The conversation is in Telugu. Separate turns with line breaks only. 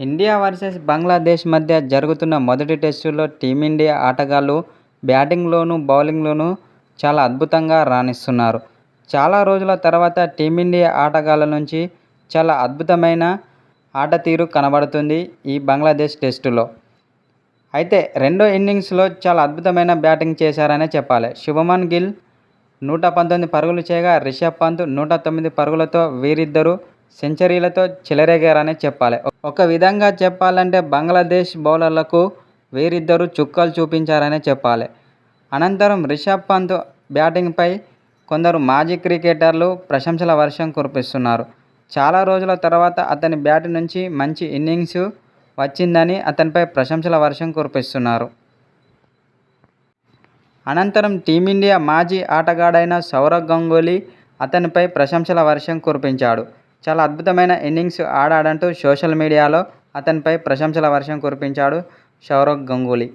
ఇండియా వర్సెస్ బంగ్లాదేశ్ మధ్య జరుగుతున్న మొదటి టెస్టులో టీమిండియా ఆటగాళ్ళు బ్యాటింగ్లోనూ, బౌలింగ్లోనూ చాలా అద్భుతంగా రాణిస్తున్నారు. చాలా రోజుల తర్వాత టీమిండియా ఆటగాళ్ళ నుంచి చాలా అద్భుతమైన ఆట తీరు కనబడుతుంది ఈ బంగ్లాదేశ్ టెస్టులో. అయితే రెండో ఇన్నింగ్స్లో చాలా అద్భుతమైన బ్యాటింగ్ చేశారనే చెప్పాలి. శుభమన్ గిల్ నూట పంతొమ్మిది పరుగులు చేయగా రిషబ్ పంత్ నూట తొమ్మిది పరుగులతో వీరిద్దరూ సెంచరీలతో చెలరేగారనే చెప్పాలి. ఒక విధంగా చెప్పాలంటే బంగ్లాదేశ్ బౌలర్లకు వీరిద్దరూ చుక్కలు చూపించారనే చెప్పాలి. అనంతరం రిషబ్ పంత్ బ్యాటింగ్పై కొందరు మాజీ క్రికెటర్లు ప్రశంసల వర్షం కురిపిస్తున్నారు. చాలా రోజుల తర్వాత అతని బ్యాట్ నుంచి మంచి ఇన్నింగ్స్ వచ్చిందని అతనిపై ప్రశంసల వర్షం కురిపిస్తున్నారు. అనంతరం టీమిండియా మాజీ ఆటగాడైన సౌరవ్ గంగూలీ అతనిపై ప్రశంసల వర్షం కురిపించాడు. చాలా అద్భుతమైన ఇన్నింగ్స్ ఆడాడంటూ సోషల్ మీడియాలో అతనిపై ప్రశంసల వర్షం కురిపించాడు సౌరవ్ గంగూలీ.